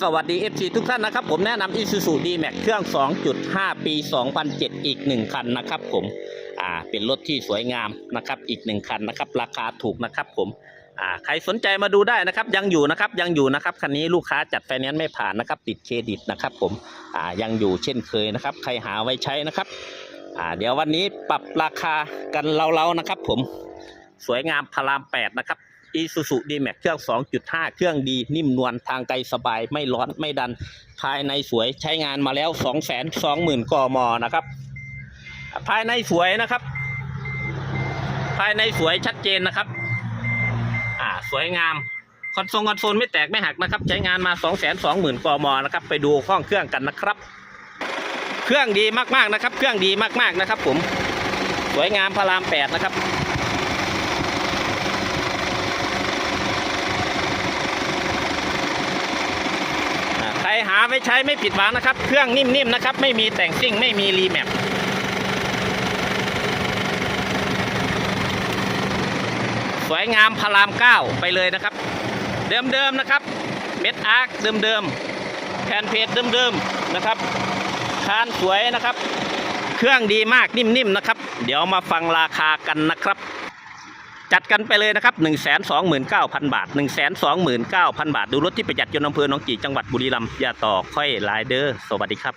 สวัสดี FC ทุกท่านนะครับ ผมแนะนำ Isuzu D-Max เครื่อง 2.5 ปี 2007 อีก 1 คันนะครับผมอ่าเป็นรถที่สวยงามนะครับอีก 1 คันนะครับ ราคาถูกนะครับผมอ่าใครสนใจมาดูได้นะครับ ยังอยู่นะครับยังอยู่นะครับคันนี้ลูกค้าจัดไฟแนนซ์ไม่ผ่านนะครับ ติดเครดิตนะครับผมอ่ายังอยู่เช่นเคยนะครับ ใครหาไว้ใช้นะครับอ่าเดี๋ยววันนี้ปรับราคากันเล่าๆนะครับ ผมสวยงามพาราม 8 นะครับ Isuzu D-Max เครื่อง 2.5 เครื่องดีนิ่มนวลทางไกลสบายไม่ร้อนไม่ดันภายในสวยใช้งานมาแล้ว 220,000กมนะครับ ภายในสวยนะครับ ภายในสวยชัดเจนนะครับ อ่าสวยงามคอนโซลคอนโซลไม่แตกไม่หักนะครับ ใช้งานมา 220,000กมนะครับ ไปดูห้องเครื่องกันนะครับ เครื่องดีมากๆนะครับ เครื่องดีมากๆนะครับ ผม สวยงามพาราม8นะครับ อ่าใคร หาไปใช้ไม่ผิดหวังนะครับ เครื่องนิ่มๆนะครับ ไม่มีแต่งซิ่งไม่มีรีแมปสวยงามพารามเก้าไปเลยนะครับ เดิมๆนะครับ เม็ดอาร์คเดิมๆแผ่นเพจเดิมๆนะครับคานสวยนะครับ เครื่องดีมากนิ่มๆนะครับ เดี๋ยวมาฟังราคากันนะครับ จัดกันไปเลยนะครับ 1 2 9 0 0 0 บาท 1 2 9 0 0 0 บาท ดูรถที่ประหยัดยนต์อำเภอหนองกี่จังหวัดบุรีรัมย์อย่าต่อค่อยไลายเดอร์สวัสดีครับ